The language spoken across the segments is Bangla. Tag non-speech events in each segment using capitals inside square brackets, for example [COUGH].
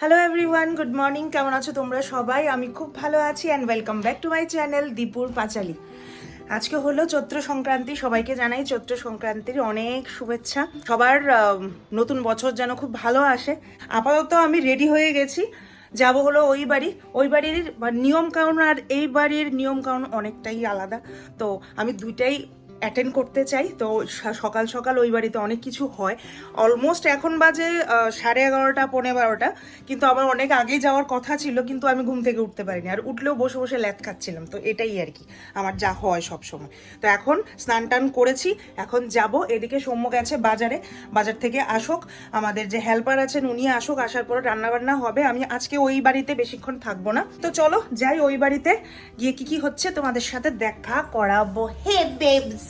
হ্যালো এভরিওয়ান গুড মর্নিং কেমন আছো তোমরা সবাই? আমি খুব ভালো আছি and welcome back to my channel দীপুর পাঁচালি আজকে হলো চৈত্র সংক্রান্তি। সবাইকে জানাই চৈত্র সংক্রান্তির অনেক শুভেচ্ছা। সবার নতুন বছর যেন খুব ভালো আসে। আপাতত আমি রেডি হয়ে গেছি। যাব হলো ওই বাড়ি। ওই বাড়ির নিয়ম কানুন আর এই বাড়ির নিয়ম কানুন অনেকটাই আলাদা। তো আমি দুইটাই অ্যাটেন্ড করতে চাই। তো সকাল সকাল ওই বাড়িতে অনেক কিছু হয়। অলমোস্ট এখন বাজে সাড়ে এগারোটা, পৌনে বারোটা। কিন্তু আমার অনেক আগেই যাওয়ার কথা ছিল, কিন্তু আমি ঘুম থেকে উঠতে পারিনি। আর উঠলেও বসে বসে ল্যাদ খাচ্ছিলাম। তো এটাই আর কি, আমার যা হয় সব সময় তো এখন স্নান টান করেছি, এখন যাব। এদিকে সৌম্য গেছে বাজারে। বাজার থেকে আসুক। আমাদের যে হেল্পার আছেন, উনি আসুক। আসার পর রান্নাবান্না হবে। আমি আজকে ওই বাড়িতে বেশিক্ষণ থাকব না। তো চলো, যাই ওই বাড়িতে। গিয়ে কি কি হচ্ছে তোমাদের সাথে দেখা করাবো। Hey babes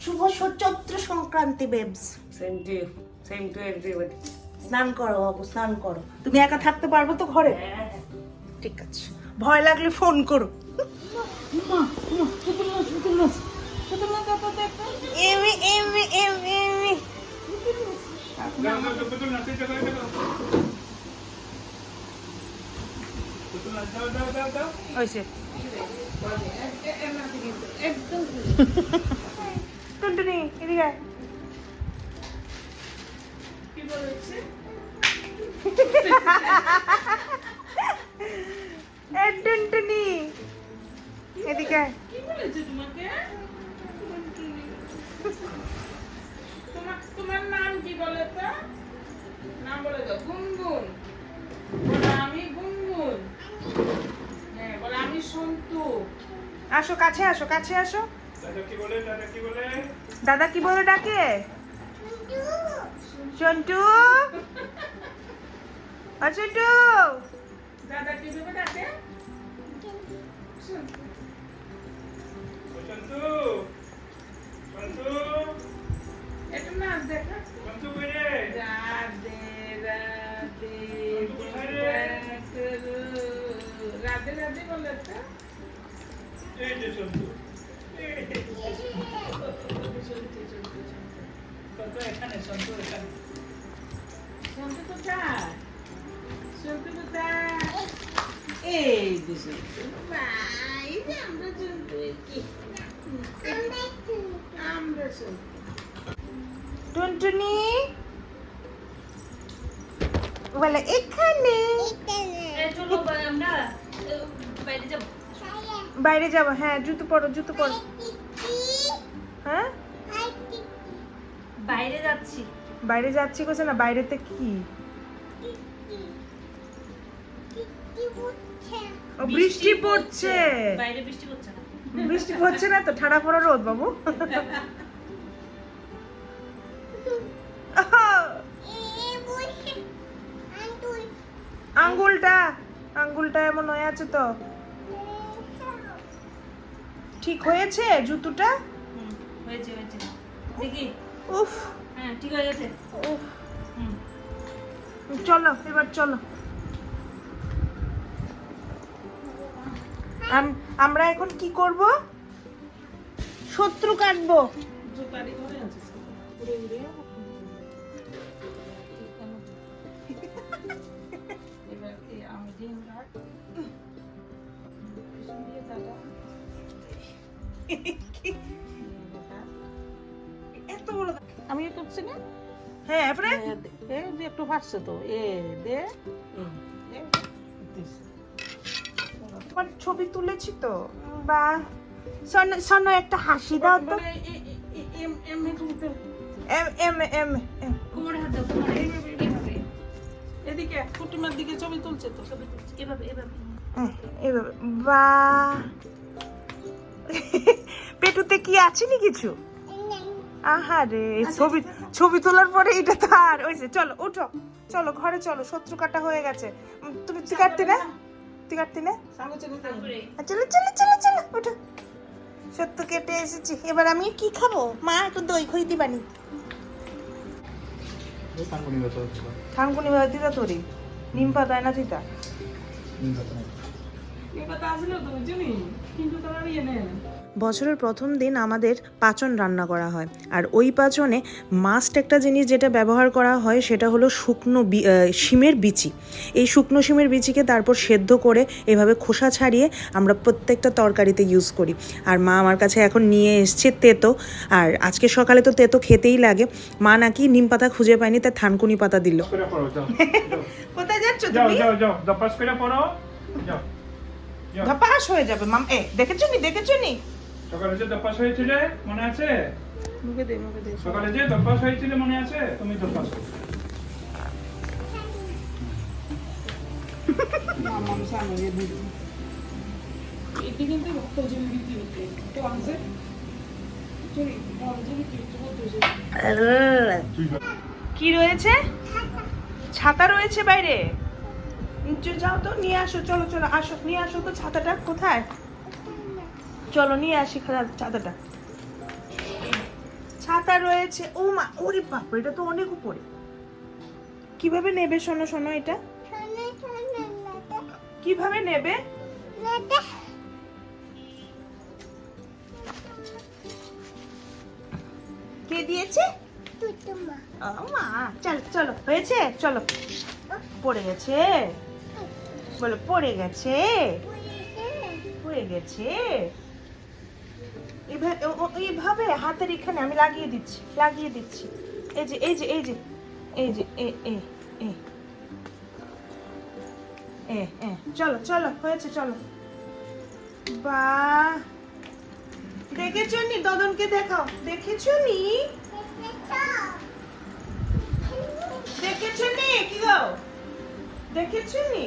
Shubho Chaitra Sankranti babes Same to you. Same to everybody. স্নান করো বাবু স্নান করো তুমি একা থাকতে পারব তো ঘরে ঠিক আছে ভয় লাগলে ফোন করো এমি এমি এমি এমি হয়েছে টুনটুনি এদিকে কি বলেছে তোমাকে? তোমার তোমার নাম কি বলে তো? নাম বলে দাও। গুনগুন। বলে আমি গুনগুন। হ্যাঁ বলে আমি সন্তু। আসো কাছে আসো কাছে আসো। দাদা কি বলে? দাদা কি বলে? দাদা কি বলে ডাকে? সন্টু ও সন্টু দাদা কি ভেবে ডাকে সন্তু। সন্তু একটু নাচ দেখা। সন্তু বেরে রাধে রাধে রাধে রাধে বলে তো। এই যে সন্তু সন্তু এখানে সন্তু এখানে। সন্তু কোথায়? এই যে সন্তু ভাই আমরা সন্তু কি আমরা সন্তু টুনটুনি? বলে এখানে। বাইরে যাব। হ্যাঁ জুতো পরো জুতো পরো। হ্যাঁ? বাইরে যাচ্ছি। বাইরে যাচ্ছি কোথায় না বাইরেতে কি? ও বৃষ্টি পড়ছে। বাইরে বৃষ্টি পড়ছে না। বৃষ্টি পড়ছে না তো ঠাড়া পড়া রোদ বাবু। আঙ্গুলটা আঙ্গুলটা এমন হয়ে আছে তো। ঠিক হয়েছে জুতোটা? হয়েছে হয়েছে। দেখি। উফ। হ্যাঁ ঠিক হয়ে গেছে। উফ। চলো এবার চলো। আমরা এখন কি করব? শত্রু কাটবো। এত বড় আমি করছি না? হ্যাঁ একটু ফাটছে তো। এ দে। তোমার ছবি তুলেছি তো? বা সন সন একটা হাসি দাও তো। মানে এম- এম এম এম এম কোমরে হাত দাও কোমরে এদিকে কুটুমের দিকে ছবি তুলছে তো? ছবি তুলছি। এভাবে এভাবে। এভাবে। বা। পেটুতে কি আছে নি কিছু? আহারে ছবি ছবি তোলার পরে এটা তো আর ওই যে চলো উঠো। চলো ঘরে চলো শত্রু কাটা হয়ে গেছে। তুমি কাটতি না তুই কাটতি না সাঙ্গ চলে চলো। চলো চলো ওঠো। সত্য কেটে এসেছি। এবার আমি কি খাব? মা একটু দই খই দিবানি থানকুনি ভাবে দিতা তোরি নিম পাতা না দিতা? এ কথা আসলো তো কিন্তু তোমার ইয়ে নেই। বছরের প্রথম দিন আমাদের পাচন রান্না করা হয়। আর ওই পাচনে মাস্ট একটা জিনিস যেটা ব্যবহার করা হয় সেটা হলো শুকনো শিমের বিচি। এই শুকনো শিমের বিচিকে তারপর সেদ্ধ করে এভাবে খোসা ছাড়িয়ে আমরা প্রত্যেকটা তরকারিতে ইউজ করি। আর মা আমার কাছে এখন নিয়ে এসছে তেতো। আর আজকে সকালে তো তেতো খেতেই লাগে। মা নাকি নিম পাতা খুঁজে পায়নি তাই থানকুনি পাতা দিল। যাও যাও। [LAUGHS] কোথায় যাচ্ছ যাও যাও যাও। দপাস করে পড়ো। যাও যাও। ধপাস হয়ে যাবে মাম। এ দেখেছ নি? দেখেছ নি? সকালে যে দপাস হয়েছিল মনে আছে? মুখে দে মুখে দে। সকালে যে দপাস হয়েছিল মনে আছে? তুমি দপাস এটি কিন্তু বিক্রি তো কি রয়েছে? ছাতা রয়েছে বাইরে। নিচে যাও তো নিয়ে আসো চলো চলো আসো নিয়ে আসো তো ছাতাটা কোথায়? চলো, নিয়ে আসি ছাতাটা ছাতা রয়েছে, ও মা, ওরে বাপ এটা তো অনেক উপরে। কীভাবে নেবে, শোনো শোনো এটা? কীভাবে নেবে? কে দিয়েছে? চল, চলো, হয়েছে? চলো। পড়ে গেছে? বলো, পড়ে গেছে? পড়ে গেছে? এইভাবে হাতের এখানে আমি লাগিয়ে দিচ্ছি লাগিয়ে দিচ্ছি। এই যে এই যে এই যে এই যে এ এ এ এ এ চলো চলো হয়েছে চলো। বাহ দেখেছ নি? দদনকে দেখাও। দেখেছ নি? দেখেছ নি? কি গো? দেখেছ নি?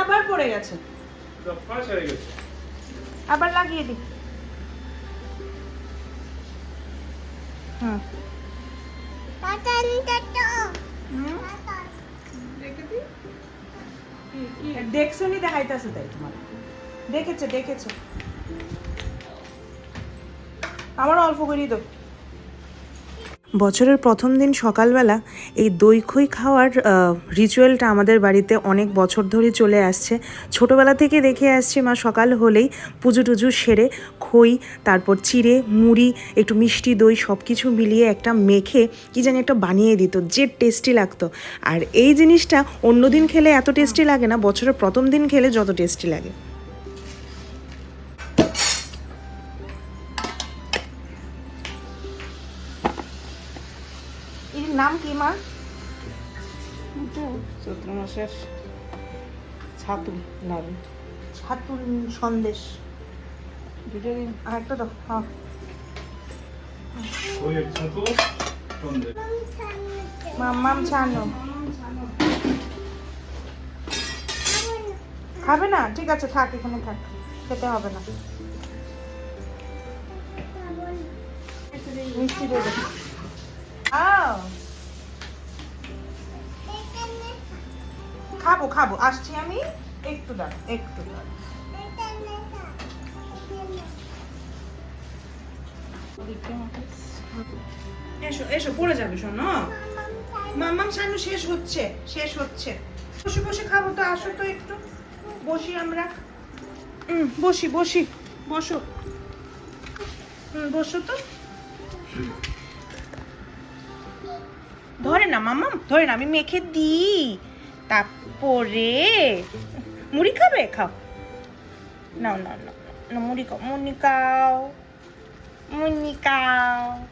আবার পড়ে গেছে। আবার লাগিয়ে দি হুম। দেখেছি নি? দেখাইতেছে তাই তোমার। দেখেছে দেখেছে। আমার অল্প করেই তো বছরের প্রথম দিন সকালবেলা এই দই খই খাওয়ার রিচুয়ালটা আমাদের বাড়িতে অনেক বছর ধরে চলে আসছে। ছোটোবেলা থেকে দেখে আসছি মা, সকাল হলেই পুজো টুজো সেরে খই, তারপর চিড়ে, মুড়ি, একটু মিষ্টি দই সব কিছু মিলিয়ে একটা মেখে কি জানি একটা বানিয়ে দিত, যে টেস্টি লাগতো। আর এই জিনিসটা অন্য দিন খেলে এত টেস্টি লাগে না, বছরের প্রথম দিন খেলে যত টেস্টি লাগে। এর নাম কি মা? চৈত্র মাসের ছাতু লাড়ু ছাতুর সন্দেশ। দুটো আর একটা দাও হ্যাঁ। মাম্মাম ছানো। খাবে না? ঠিক আছে থাক এখানে থাক। খেতে হবে না। মিষ্টি দেবে। খাব খাব। আসছি আমি। একটু দাঁড়া একটু দাঁড়া এসো এসো, পড়ে যাবে, শোনো। মাম্মাম সানু শেষ হচ্ছে শেষ হচ্ছে। বসে বসে খাব তো, আসো তো একটু। বসি আমরা। বসি বসি, বসো। বসো তো। ধরে না মামা ধরে না, আমি মেখে দিই। তারপরে মুড়ি খাবে? খাও। না না না মুড়ি খাও। মুড়ি খাও মুড়ি খাও।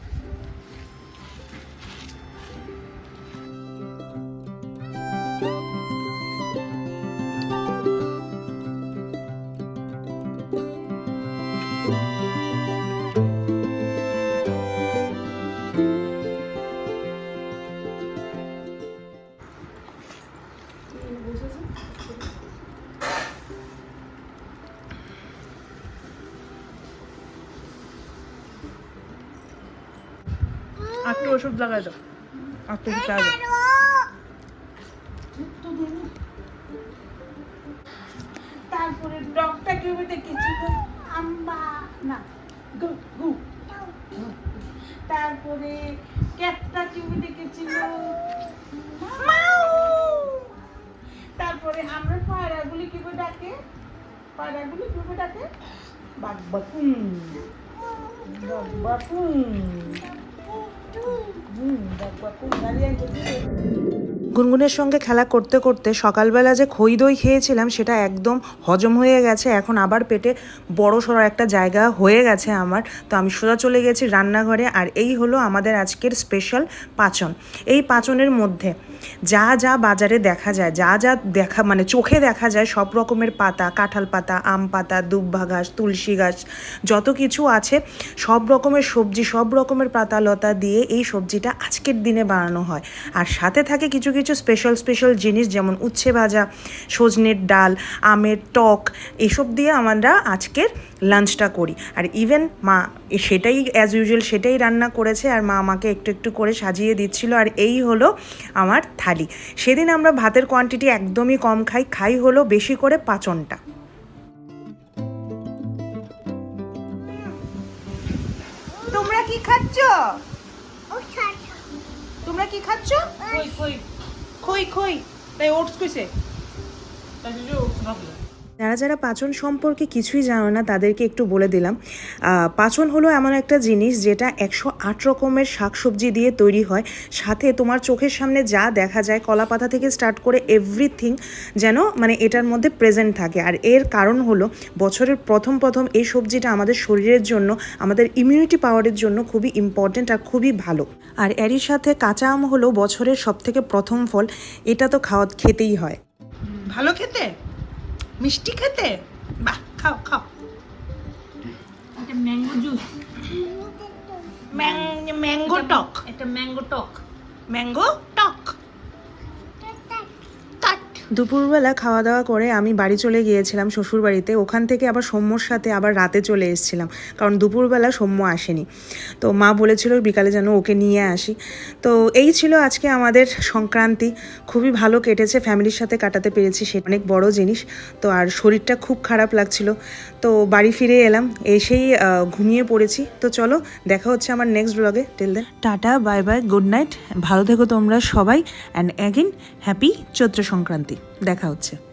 একটু ওষুধ লাগাই দাও। একটু তারপরে ডগটা কীভাবে দেখেছিল আম্বা না তারপরে ক্যাটটা কীভাবে দেখেছিল তারপরে আমরা পায়রাগুলি কীভাবে ডাকে? পায়রাগুলি তুমি ডাকে? বাকবাকুম বাকবাকুম বাক বাকুম হুম বাকবাকুম দাঁড়িয়ে গুনগুনের সঙ্গে খেলা করতে করতে সকালবেলা যে খই দই খেয়েছিলাম, সেটা একদম হজম হয়ে গেছে। এখন আবার পেটে বড় সড়ো একটা জায়গা হয়ে গেছে আমার। তো আমি সোজা চলে গেছি রান্নাঘরে, আর এই হলো আমাদের আজকের স্পেশাল পাচন। এই পাচনের মধ্যে যা যা বাজারে দেখা যায়, যা যা দেখা মানে চোখে দেখা যায়, সব রকমের পাতা, কাঁঠাল পাতা, আম পাতা, দুব্বা গাছ তুলসী গাছ যত কিছু আছে, সব রকমের সবজি, সব রকমের পাতা লতা দিয়ে এই সবজিটা আজকের দিনে বানানো হয়। আর সাথে থাকে কিছু কিছু স্পেশাল স্পেশাল জিনিস যেমন উচ্ছে ভাজা সজনের ডাল আমের টক এসব দিয়ে আমরা আজকের লাঞ্চটা করি। আর ইভেন মা সেটাই অ্যাজ ইউজুয়াল সেটাই রান্না করেছে আর মা আমাকে একটু একটু করে সাজিয়ে দিচ্ছিল। আর এই হলো আমার থালি। সেদিন আমরা ভাতের কোয়ান্টিটি একদমই কম খাই খাই হলো বেশি করে পাচনটা। তোমরা কি খাচ্ছ? তোমরা কি খাচ্ছ? কই কই? খই খই। তাই ওটস কইছে। তাই ওটস ভাবলাম যারা যারা পাচন সম্পর্কে কিছুই জানো না, তাদেরকে একটু বলে দিলাম। পাচন হলো এমন একটা জিনিস যেটা একশো আট রকমের শাকসবজি দিয়ে তৈরি হয়। সাথে তোমার চোখের সামনে যা দেখা যায় কলা পাতা থেকে স্টার্ট করে এভরিথিং যেন মানে এটার মধ্যে প্রেজেন্ট থাকে। আর এর কারণ হলো বছরের প্রথম প্রথম এই সবজিটা আমাদের শরীরের জন্য, আমাদের ইমিউনিটি পাওয়ারের জন্য খুবই ইম্পর্ট্যান্ট আর খুবই ভালো। আর এরই সাথে কাঁচা আম হলো বছরের সবথেকে প্রথম ফল, এটা তো খাওয়া, খেতেই হয়। ভালো খেতে? মিষ্টি খেতে? বাহ খাও খাও। এটা ম্যাঙ্গো জুস। ম্যাঙ্গো টক। এটা ম্যাঙ্গো টক। ম্যাঙ্গো টক দুপুরবেলা খাওয়া দাওয়া করে আমি বাড়ি চলে গিয়েছিলাম শ্বশুর বাড়িতে ওখান থেকে আবার সৌম্যর সাথে আবার রাতে চলে এসেছিলাম। কারণ দুপুরবেলা সৌম্য আসেনি। তো মা বলেছিল বিকালে যেন ওকে নিয়ে আসি। তো এই ছিল আজকে আমাদের সংক্রান্তি। খুবই ভালো কেটেছে, ফ্যামিলির সাথে কাটাতে পেরেছি, সে অনেক বড় জিনিস। তো আর শরীরটা খুব খারাপ লাগছিল। তো বাড়ি ফিরে এলাম, এসেই ঘুমিয়ে পড়েছি। তো চলো, দেখা হচ্ছে আমার নেক্সট ব্লগে till then tata bye bye good night ভালো থেকো তোমরা সবাই। And again happy Chaitra Sankranti. দেখা হচ্ছে।